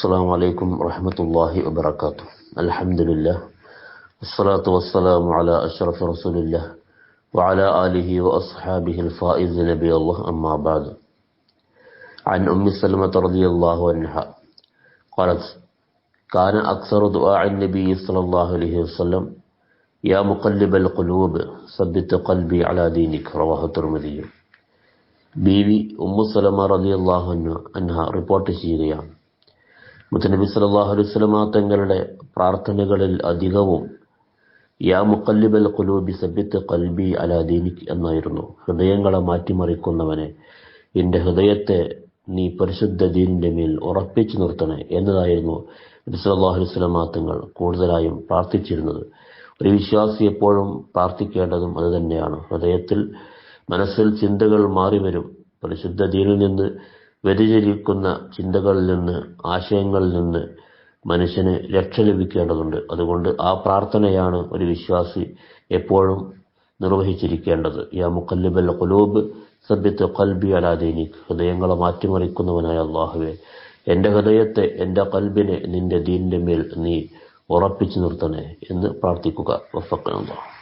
السلام عليكم ورحمة الله وبركاته الحمد لله والصلاة والسلام على أشرف رسول الله وعلى آله وأصحابه الفائز نبي الله أما بعد عن أم سلمة رضي الله عنها قالت كان أكثر دعاء النبي صلى الله عليه وسلم يا مقلب القلوب ثبت قلبي على دينك رواه الترمذي ബീവി Umm Salama റളിയല്ലാഹു അൻഹ അൻഹ റിപ്പോർട്ട് ചെയ്യുകയാണ് മുത്തനബി സല്ലല്ലാഹു അലൈഹി വസല്ലമ തങ്ങളുടെ പ്രാർത്ഥനകളിൽ അധികവും യാ മുക്കല്ലിബൽ കുലൂബി സബ്യത്ത് കൽബി അലാദീനിക് എന്നായിരുന്നു. ഹൃദയങ്ങളെ മാറ്റിമറിക്കുന്നവനെ എന്റെ ഹൃദയത്തെ നീ പരിശുദ്ധ ദീനിന്റെ മേൽ ഉറപ്പിച്ചു നിർത്തണേ എന്നതായിരുന്നു നബി സല്ലല്ലാഹു അലൈഹി വസല്ലമ തങ്ങൾ കൂടുതലായും പ്രാർത്ഥിച്ചിരുന്നത്. ഒരു വിശ്വാസി എപ്പോഴും പ്രാർത്ഥിക്കേണ്ടതും അത് തന്നെയാണ്. ഹൃദയത്തിൽ മനസ്സിൽ ചിന്തകൾ മാറി വരും പരിശുദ്ധ ദീനിൽ നിന്ന് വ്യതിചലിക്കുന്ന ചിന്തകളിൽ നിന്ന് ആശയങ്ങളിൽ നിന്ന് മനുഷ്യന് രക്ഷ ലഭിക്കേണ്ടതുണ്ട്. അതുകൊണ്ട് ആ പ്രാർത്ഥനയാണ് ഒരു വിശ്വാസി എപ്പോഴും നിർവഹിച്ചിരിക്കേണ്ടത്. യാ മുക്കല്ലിബൽ ഖുലൂബ് സബ്യത്ത് കൽബി അലാദീനിക് ഹൃദയങ്ങളെ മാറ്റിമറിക്കുന്നവനായ അള്ളാഹുവെ എന്റെ ഹൃദയത്തെ എന്റെ കൽബിനെ നിന്റെ ദീനിന്റെ മേൽ നീ ഉറപ്പിച്ചു നിർത്തണേ എന്ന് പ്രാർത്ഥിക്കുക. വഫക്കനുള്ള